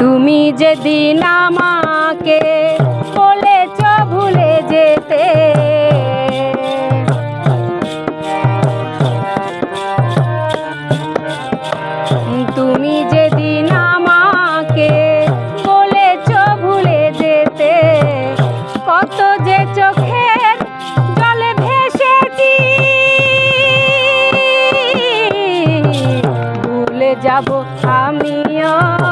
তুমি যেদিন আমাকে যাব আমিও।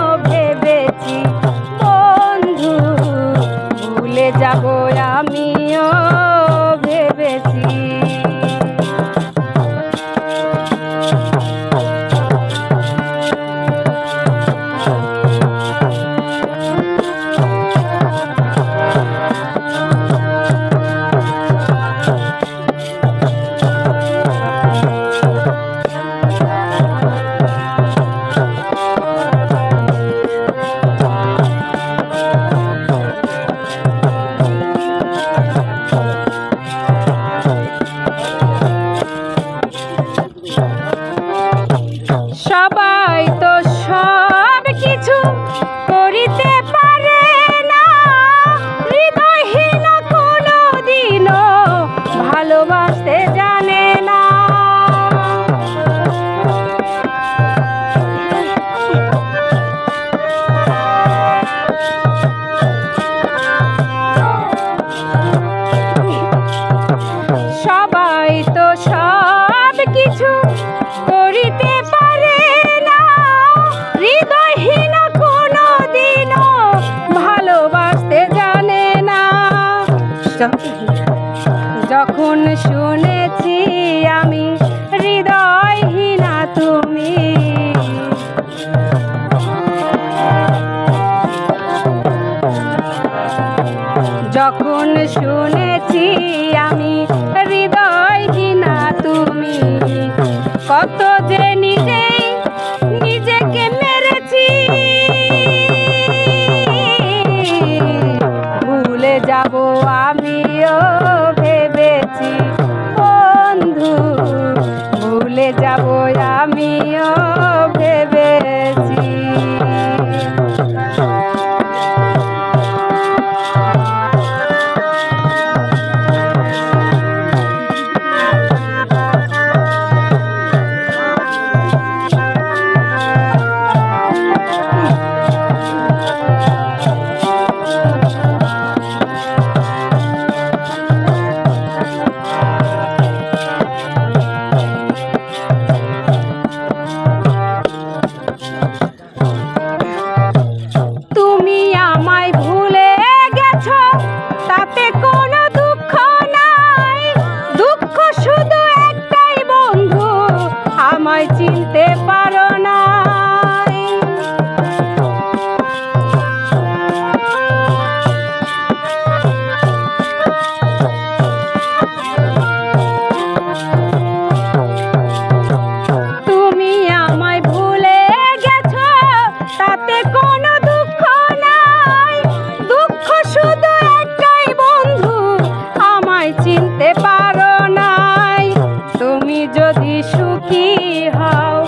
তুমি যদি সুখী হও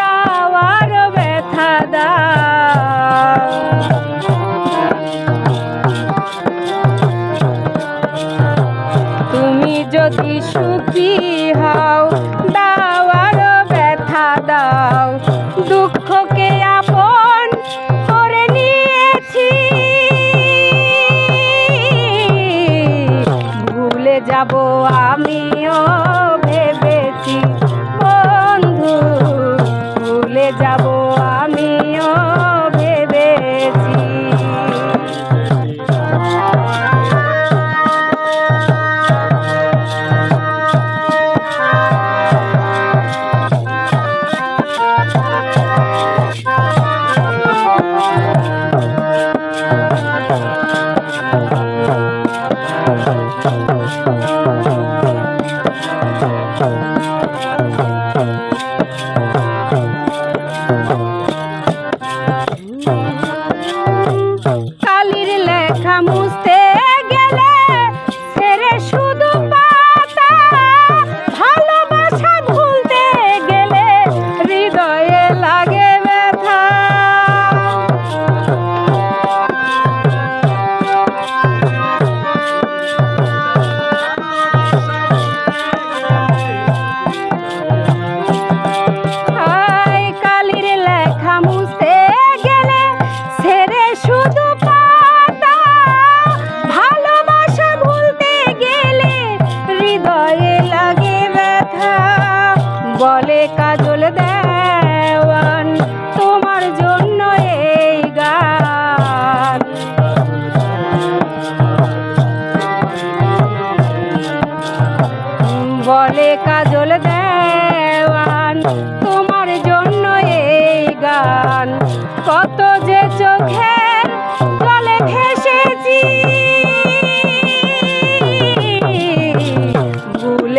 দাওয়ার ব্যথা দাও। তুমি যদি সুখী হও দাওয়ার ব্যথা দাও। দুঃখকে আপন করে নিয়েছি। ভুলে যাব আমিও Yeah. কাজল দেওয়ান তোমার জন্য এই গান। বলে কাজল দেওয়ান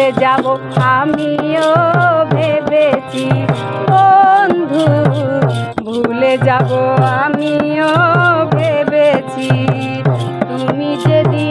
ভুলে যাব। আমিও ভেবেছি বন্ধু ভুলে যাব। আমিও ভেবেছি তুমি যেদিন